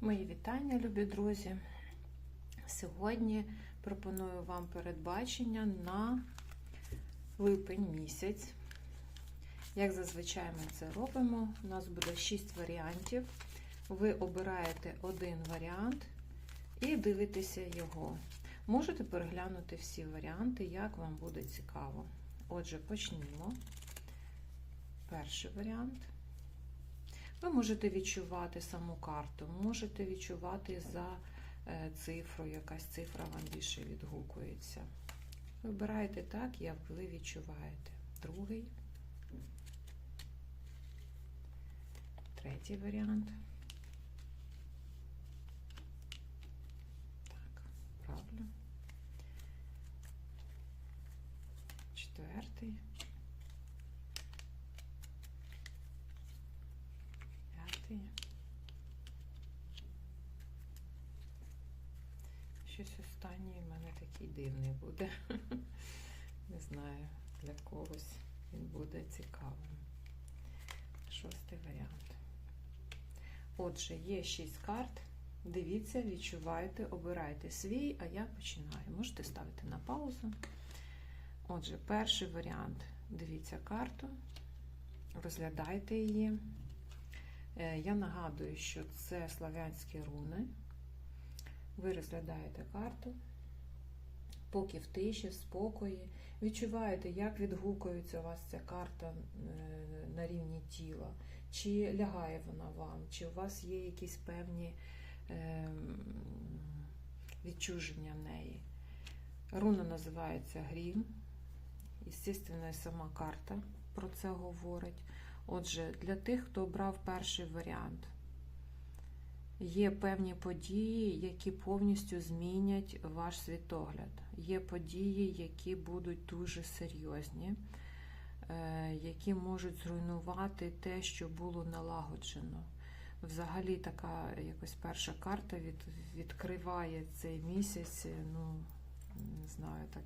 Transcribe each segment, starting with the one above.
Мої вітання, любі друзі. Сьогодні пропоную вам передбачення на липень місяць. Як зазвичай ми це робимо, у нас буде 6 варіантів. Ви обираєте один варіант і дивитеся його. Можете переглянути всі варіанти, як вам буде цікаво. Отже, почнімо. Перший варіант. Ви можете відчувати саму карту, можете відчувати за е, цифрою, якась цифра вам більше відгукується. Вибирайте так, як ви відчуваєте. Другий. Третій варіант. Так, правильно. Четвертий. П'ятий. Щось останній в мене такий дивний буде. Не знаю, для когось він буде цікавим. Шостий варіант. Отже, є шість карт. Дивіться, відчувайте, обирайте свій, а я починаю. Можете ставити на паузу. Отже, перший варіант. Дивіться карту, розглядайте її. Е, Я нагадую, що це славянські руни. Ви розглядаєте карту, поки в тиші, в спокої. Відчуваєте, як відгукується у вас ця карта е, на рівні тіла, чи лягає вона вам, чи у вас є якісь певні е, відчуження неї. Руна називається Грім. Естественно, сама карта про це говорить. Отже, для тих, хто обрав перший варіант, є певні події, які повністю змінять ваш світогляд. Є події, які будуть дуже серйозні, е, які можуть зруйнувати те, що було налагоджено. Взагалі, така якось перша карта від, відкриває цей місяць, ну, не знаю, так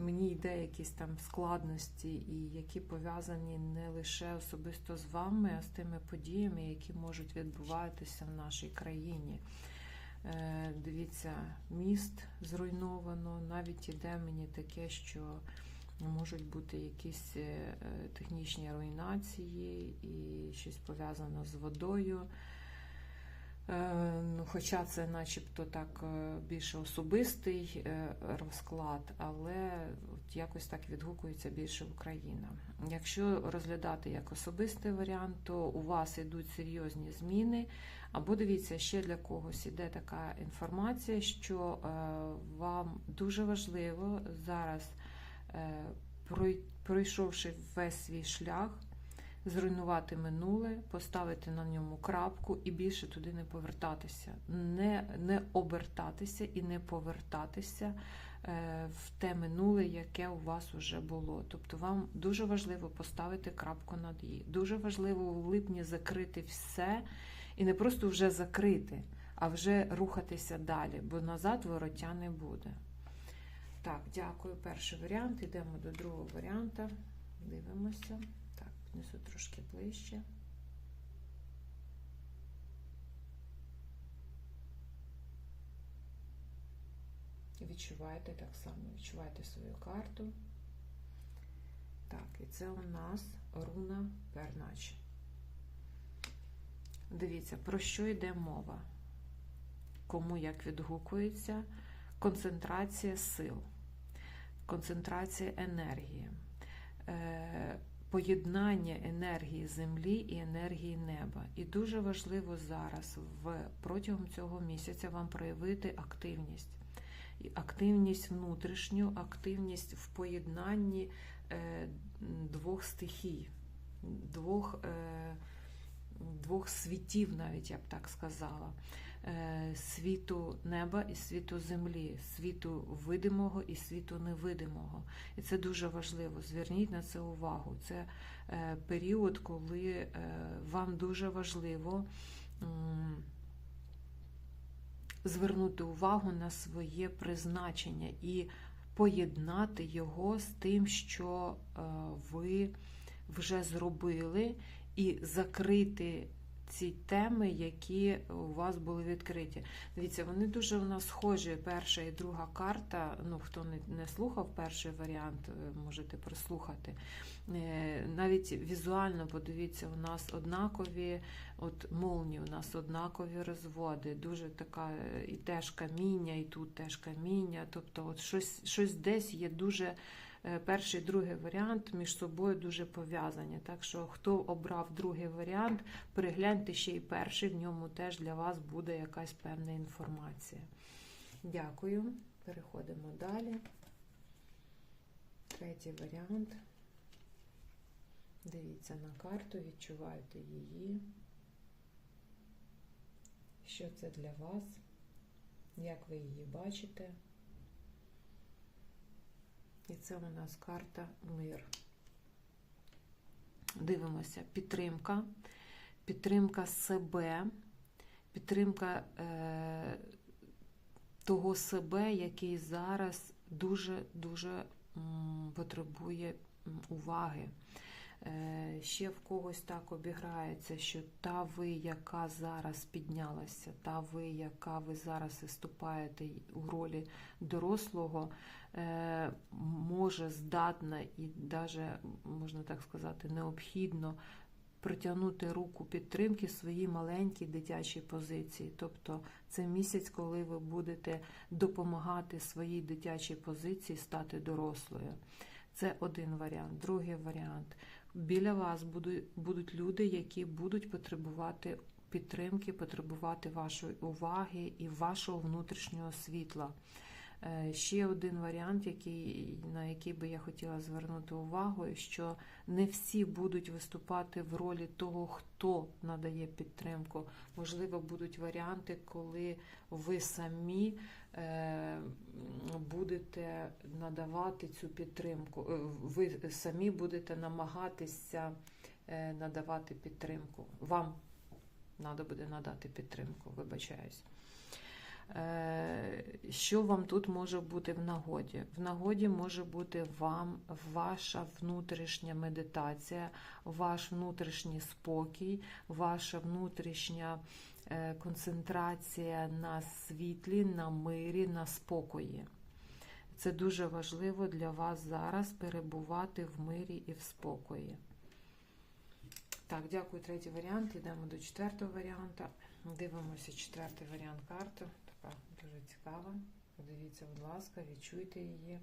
мені йде якісь там складності, і які пов'язані не лише особисто з вами, а з тими подіями, які можуть відбуватися в нашій країні. Е, дивіться, міст зруйновано, навіть іде мені таке, що можуть бути якісь е, технічні руйнації і щось пов'язано з водою. Ну, Хоча це начебто так більше особистий розклад, але от якось так відгукується більше Україна. Якщо розглядати як особистий варіант, то у вас йдуть серйозні зміни. Або дивіться, ще для когось іде така інформація, що вам дуже важливо зараз, пройшовши весь свій шлях, зруйнувати минуле, поставити на ньому крапку і більше туди не повертатися, не не обертатися і не повертатися е, в те минуле, яке у вас вже було. Тобто вам дуже важливо поставити крапку над «і». Дуже важливо в липні закрити все і не просто вже закрити, а вже рухатися далі, бо назад вороття не буде. Так, дякую. Перший варіант. Йдемо до другого варіанта. Дивимося. Несу трошки ближче. Відчуваєте так само, відчуваєте свою карту. Так, і це у нас руна пернач. Дивіться, про що йде мова? Кому як відгукується концентрація сил, концентрація енергії. Поєднання енергії землі і енергії неба. І дуже важливо зараз в протягом цього місяця вам проявити активність. Активність внутрішню, активність в поєднанні е, двох стихій, двох, е, двох світів, навіть я б так сказала. Е, світу неба і світу землі, світу видимого і світу невидимого. І це дуже важливо. Зверніть на це увагу. Це е, період, коли е, вам дуже важливо звернути увагу на своє призначення і поєднати його з тим, що ви вже зробили, і закрити ці теми, які у вас були відкриті. Дивіться, вони дуже у нас схожі. Перша і друга карта. Ну, хто не, слухав перший варіант, е, можете прослухати. Е, Навіть візуально подивіться, у нас однакові, от молні, у нас однакові розводи. Дуже така е, і теж каміння, і тут теж каміння. Тобто, от щось, щось десь є дуже. Е, Перший, другий варіант між собою дуже пов'язані. Так що, хто обрав другий варіант, перегляньте ще й перший, в ньому теж для вас буде якась певна інформація. Дякую. Переходимо далі. Третій варіант. Дивіться на карту, відчувайте її. Що це для вас? Як ви її бачите? І це у нас карта мир. Дивимося, підтримка, підтримка себе, підтримка е, того себе, який зараз дуже-дуже потребує уваги. Е, Ще в когось так обіграється, що та ви, яка зараз піднялася, та ви, яка ви зараз виступаєте у ролі дорослого, е, може здатна і навіть, можна так сказати, необхідно притягнути руку підтримки своїй маленькій дитячій позиції. Тобто це місяць, коли ви будете допомагати своїй дитячій позиції стати дорослою. Це один варіант. Другий варіант. Біля вас будуть, люди, які будуть потребувати підтримки, потребувати вашої уваги і вашого внутрішнього світла. Е, Ще один варіант, який, на який би я хотіла звернути увагу, що не всі будуть виступати в ролі того, хто надає підтримку. Можливо, будуть варіанти, коли ви самі будете надавати цю підтримку. Е, Ви самі будете намагатися е, надавати підтримку. Вам треба буде надати підтримку, вибачаюсь. Е, Що вам тут може бути в нагоді? В нагоді може бути вам ваша внутрішня медитація, ваш внутрішній спокій, ваша внутрішня е, концентрація на світлі, на мирі, на спокої. Це дуже важливо для вас зараз перебувати в мирі і в спокої. Так, дякую, третій варіант. Йдемо до четвертого варіанту. Дивимося четвертий варіант карти. Така дуже цікава. Подивіться, будь ласка, відчуйте її.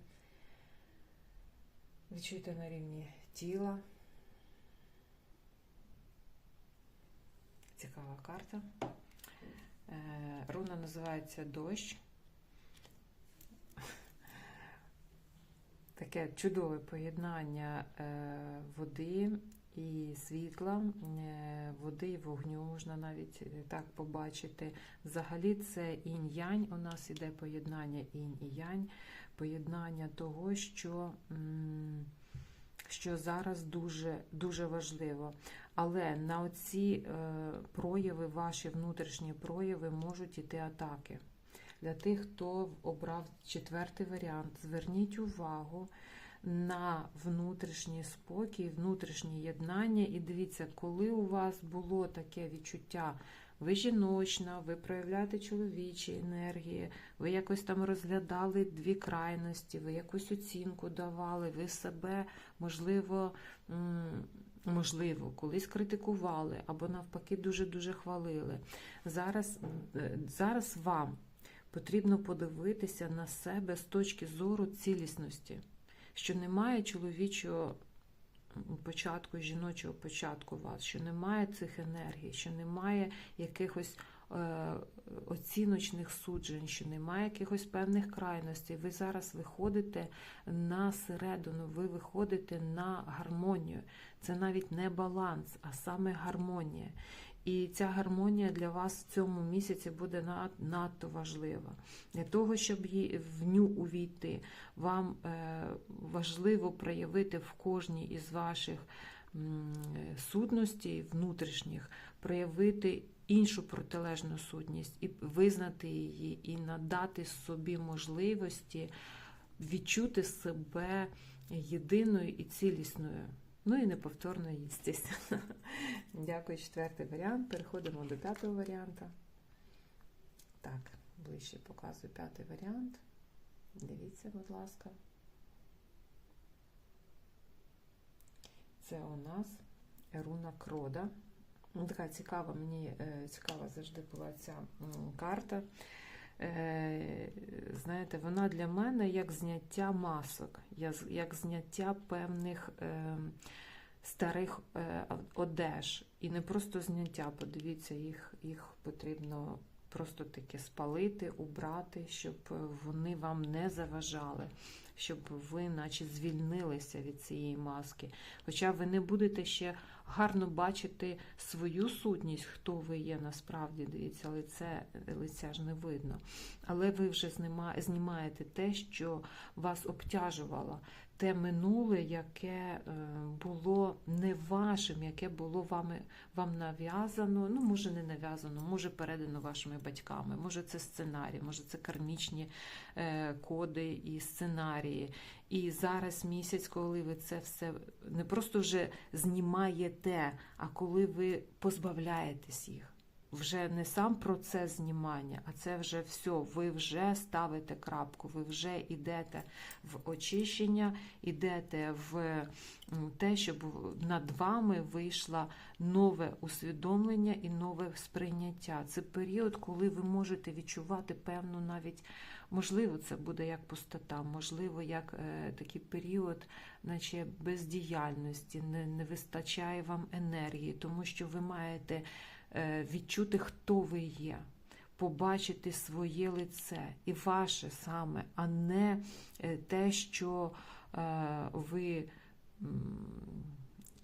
Відчуйте на рівні тіла. Цікава карта. Е, Руна називається дощ. Таке чудове поєднання е, води і світла, е, води і вогню можна навіть так побачити. Взагалі це інь-янь. У нас іде поєднання інь і янь, поєднання того, що, що зараз дуже, дуже важливо. Але на оці е, прояви, ваші внутрішні прояви, можуть іти атаки. Для тих, хто обрав четвертий варіант, зверніть увагу на внутрішній спокій, внутрішнє єднання. І дивіться, коли у вас було таке відчуття, ви жіночна, ви проявляєте чоловічі енергії, ви якось там розглядали дві крайності, ви якусь оцінку давали, ви себе, можливо, можливо, колись критикували або навпаки дуже-дуже хвалили. Зараз, е, зараз вам потрібно подивитися на себе з точки зору цілісності, що немає чоловічого початку, жіночого початку вас, що немає цих енергій, що немає якихось оціночних суджень, що немає якихось певних крайностей. Ви зараз виходите на середину, ви виходите на гармонію. Це навіть не баланс, а саме гармонія. І ця гармонія для вас в цьому місяці буде надто важлива. Для того, щоб в ню увійти, вам е, важливо проявити в кожній із ваших сутностей внутрішніх, проявити іншу протилежну сутність і визнати її, і надати собі можливості відчути себе єдиною і цілісною. Ну і неповторно їстись. Дякую, четвертий варіант. Переходимо до п'ятого варіанта. Так, ближче показую п'ятий варіант. Дивіться, будь ласка. Це у нас руна крода. Ну, Така цікава, мені е, цікава завжди була ця карта. Е, Знаєте, вона для мене як зняття масок, як зняття певних е, старих одеж. І не просто зняття, подивіться, їх, їх потрібно просто таки спалити, убрати, щоб вони вам не заважали, щоб ви, наче, звільнилися від цієї маски. Хоча ви не будете ще гарно бачити свою сутність, хто ви є насправді, дивіться, лице, лиця ж не видно. Але ви вже знімаєте те, що вас обтяжувало, те минуле, яке е, було не вашим, яке було вами, вам нав'язано, ну, може, не нав'язано, може, передано вашими батьками, може, це сценарій, може, це кармічні е, коди і сценарії. І зараз місяць, коли ви це все не просто вже знімаєте, а коли ви позбавляєтесь їх. Вже не сам процес знімання, а це вже все. Ви вже ставите крапку, ви вже йдете в очищення, йдете в те, щоб над вами вийшло нове усвідомлення і нове сприйняття. Це період, коли ви можете відчувати певну навіть, можливо, це буде як пустота, можливо, як е, такий період, наче бездіяльності, не, не вистачає вам енергії, тому що ви маєте відчути, хто ви є. Побачити своє лице і ваше саме, а не е, те, що е, ви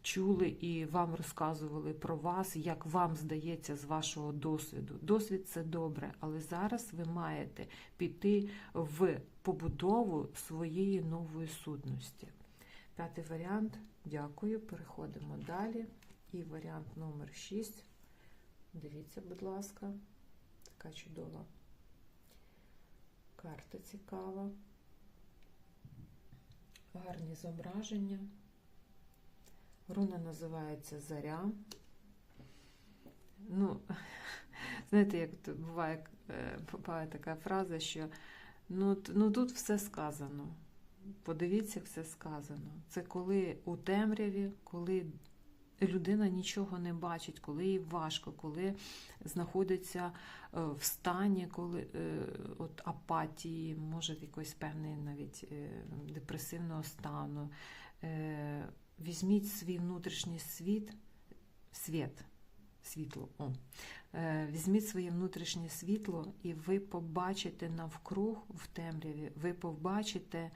чули і вам розказували про вас, як вам здається з вашого досвіду. Досвід це добре, але зараз ви маєте піти в побудову своєї нової сутності. П'ятий варіант. Дякую. Переходимо далі. І варіант номер 6. Дивіться, будь ласка, така чудова карта цікава. Гарні зображення. Руна називається Заря. Ну, знаєте, як буває, е, буває така фраза, що ну, ну тут все сказано. Подивіться, все сказано. Це коли у темряві, коли людина нічого не бачить, коли їй важко, коли знаходиться е, в стані, коли е, от апатії, може якоїсь певної навіть е, депресивного стану. Візьміть свій внутрішній світ, світ, світло. О. Візьміть своє внутрішнє світло, і ви побачите навкруг в темряві, ви побачите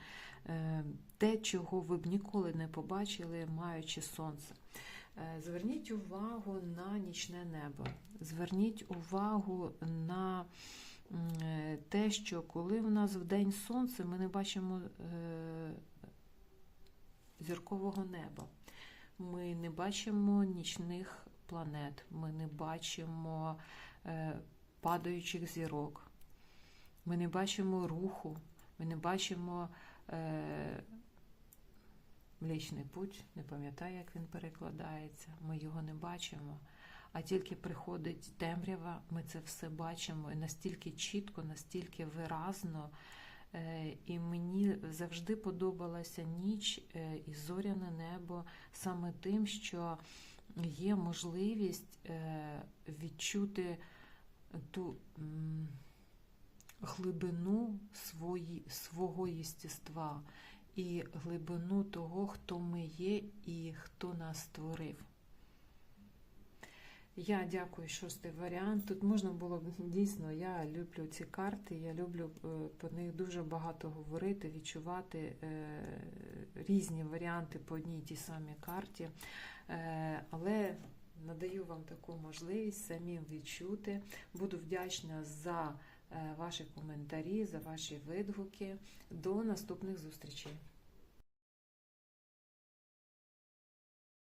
те, чого ви б ніколи не побачили, маючи сонце. Е, Зверніть увагу на нічне небо. Зверніть увагу на е, те, що коли в нас в день сонце, ми не бачимо е, зіркового неба. Ми не бачимо нічних планет, ми не бачимо падаючих зірок, ми не бачимо руху, ми не бачимо Млечний путь, не пам'ятаю, як він перекладається, ми його не бачимо. А тільки приходить темрява, ми це все бачимо і настільки чітко, настільки виразно. Е, І мені завжди подобалася ніч е, і зоряне небо саме тим, що є можливість е, відчути ту глибину свої, свого єстества і глибину того, хто ми є і хто нас створив. Я дякую, шостий варіант. Тут можна було б дійсно, я люблю ці карти, я люблю е, по них дуже багато говорити, відчувати е, різні варіанти по одній тій самій карті. Е, Але надаю вам таку можливість самим відчути. Буду вдячна за ваші коментарі, за ваші відгуки. До наступних зустрічей.